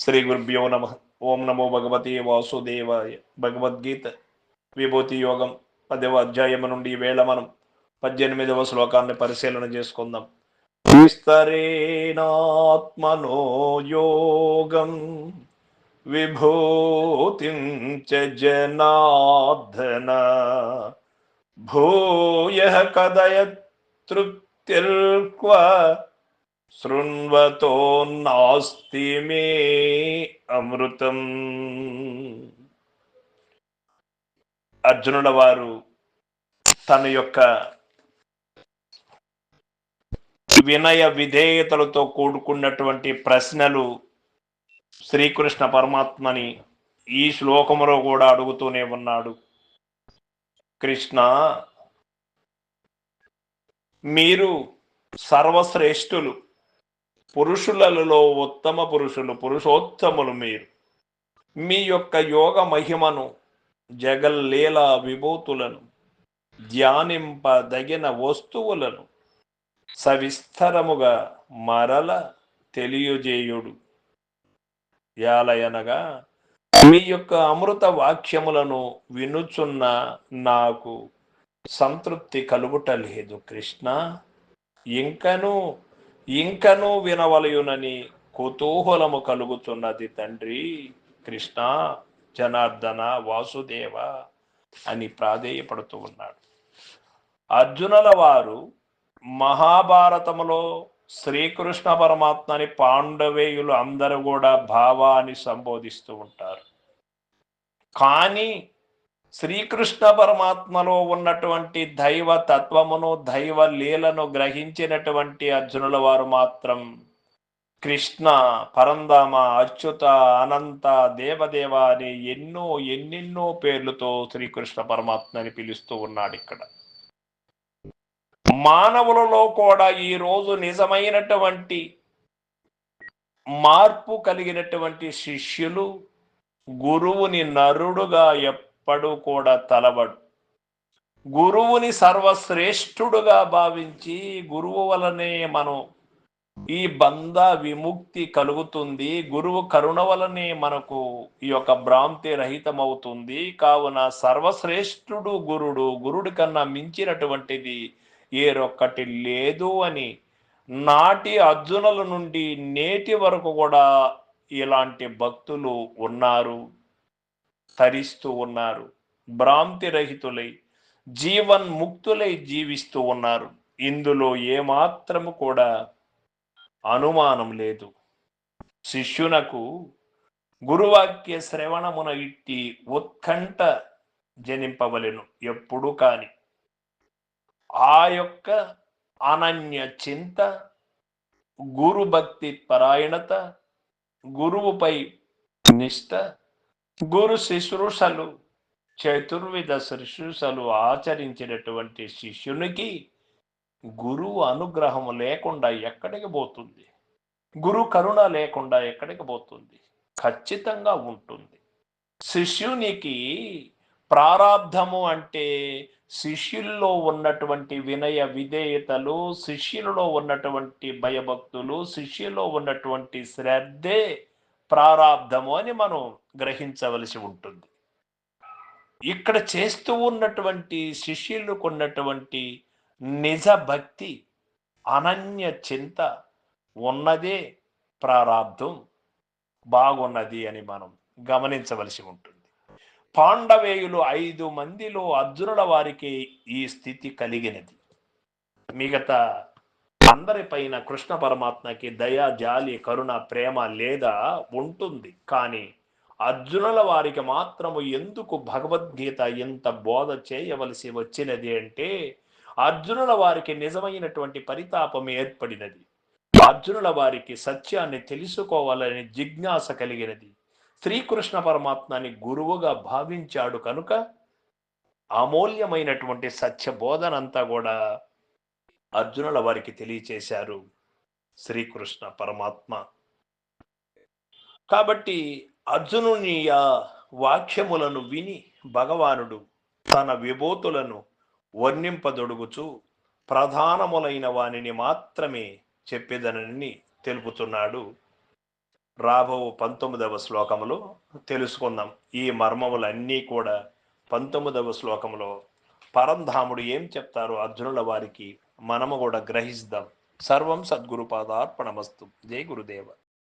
శ్రీ గురుభ్యో నమ. ఓం నమో భగవతి వాసుదేవాయ. భగవద్గీత విభూతి యోగం పదవ అధ్యాయము నుండి ఈ వేళ మనం పద్దెనిమిదవ శ్లోకాన్ని పరిశీలన చేసుకుందాం. విస్తరేణాత్మనో యోగం విభూతిం చ జనార్దన. భూయ కదయ తృప్తిర్క్వ శృణ్వతో నాస్తి మే అమృతం. అర్జునుల వారు తన యొక్క వినయ విధేయతలతో కూడుకున్నటువంటి ప్రశ్నలు శ్రీకృష్ణ పరమాత్మని ఈ శ్లోకములో కూడా అడుగుతూనే ఉన్నాడు. కృష్ణ మీరు సర్వశ్రేష్ఠులు. పురుషులలో ఉత్తమ పురుషులు పురుషోత్తములు మీరు. మీ యొక్క యోగ మహిమను జగల్లీల విభూతులను ధ్యానింపదగిన వస్తువులను సవిస్తరముగా మరల తెలియజేయుడు. యాలయనగా మీ యొక్క అమృత వాక్యములను వినుచున్న నాకు సంతృప్తి కలుగుట లేదు కృష్ణ. ఇంకనూ ఇంకను వినవలయునని కుతూహలము కలుగుతున్నది తండ్రి. కృష్ణ జనార్దన వాసుదేవ అని ప్రాధేయపడుతూ ఉన్నాడు. అర్జునుల వారు మహాభారతములో శ్రీకృష్ణ పరమాత్మని పాండవేయులు అందరూ కూడా భావాన్ని సంబోధిస్తూ ఉంటారు. కానీ శ్రీకృష్ణ పరమాత్మలో ఉన్నటువంటి దైవ తత్వమును దైవ లీలను గ్రహించినటువంటి అర్జునుల వారు మాత్రం కృష్ణ పరందామ అచ్యుత అనంత దేవదేవ అని ఎన్నో ఎన్నెన్నో పేర్లతో శ్రీకృష్ణ పరమాత్మని పిలుస్తూ ఉన్నాడు ఇక్కడ. మానవులలో కూడా ఈ రోజు నిజమైనటువంటి మార్పు కలిగినటువంటి శిష్యులు గురువుని నరుడుగా ఎప్పుడు కూడా తలబడు. గురువుని సర్వశ్రేష్ఠుడుగా భావించి గురువు వలనే మనం ఈ బంధ విముక్తి కలుగుతుంది. గురువు కరుణ వలనే మనకు ఈ యొక్క భ్రాంతి రహితమవుతుంది. కావున సర్వశ్రేష్ఠుడు గురుడు గురుడి కన్నా మించినటువంటిది ఏరొక్కటి లేదు అని నాటి అర్జునుల నుండి నేటి వరకు కూడా ఇలాంటి భక్తులు ఉన్నారు. తరిస్తూ ఉన్నారు. భ్రాంతి రహితులై జీవన్ ముక్తులై జీవిస్తూ ఉన్నారు. ఇందులో ఏమాత్రము కూడా అనుమానం లేదు. శిష్యునకు గురువాక్య శ్రవణమున ఇట్టి ఉత్కంఠ జనింపవలెను ఎప్పుడు కాని. ఆ యొక్క అనన్య చింత గురుభక్తి పరాయణత గురువుపై నిష్ట గురు శుశ్రూషలు చతుర్విధ శుశ్రూషలు ఆచరించినటువంటి శిష్యునికి గురువు అనుగ్రహం లేకుండా ఎక్కడికి పోతుంది? గురు కరుణ లేకుండా ఎక్కడికి పోతుంది? ఖచ్చితంగా ఉంటుంది. శిష్యునికి ప్రారాబ్ధము అంటే శిష్యుల్లో ఉన్నటువంటి వినయ విధేయతలు శిష్యులలో ఉన్నటువంటి భయభక్తులు శిష్యులో ఉన్నటువంటి శ్రద్ధే ప్రారాబ్ధము అని మనం గ్రహించవలసి ఉంటుంది. ఇక్కడ చేస్తూ ఉన్నటువంటి శిష్యులకు ఉన్నటువంటి నిజ భక్తి అనన్య చింత ఉన్నదే ప్రారాబ్ధం బాగున్నది అని మనం గమనించవలసి ఉంటుంది. పాండవేయులు ఐదు మందిలో అర్జునుల వారికి ఈ స్థితి కలిగినది. మిగతా అందరిపైన కృష్ణ పరమాత్మకి దయ జాలి కరుణ ప్రేమ లేదా ఉంటుంది. కానీ అర్జునుల వారికి మాత్రము ఎందుకు భగవద్గీత ఎంత బోధ చేయవలసి వచ్చినది అంటే అర్జునుల వారికి నిజమైనటువంటి పరితాపం ఏర్పడినది. అర్జునుల వారికి సత్యాన్ని తెలుసుకోవాలని జిజ్ఞాస కలిగినది. శ్రీకృష్ణ పరమాత్మని గురువుగా భావించాడు కనుక అమూల్యమైనటువంటి సత్య బోధనంతా కూడా అర్జునుల వారికి తెలియచేశారు శ్రీకృష్ణ పరమాత్మ. కాబట్టి అర్జునుని ఆ వాక్యములను విని భగవానుడు తన విభూతులను వర్ణింపదొడుగుచు ప్రధానములైన వానిని మాత్రమే చెప్పేదనని తెలుపుతున్నాడు. రాబో పంతొమ్మిదవ శ్లోకములో తెలుసుకుందాం. ఈ మర్మములన్నీ కూడా పంతొమ్మిదవ శ్లోకములో పరంధాముడు ఏం చెప్తారు అర్జునుల వారికి మనము కూడా గ్రహిస్తాం సర్వం సద్గురు పాదార్పణమస్తు జై గురుదేవ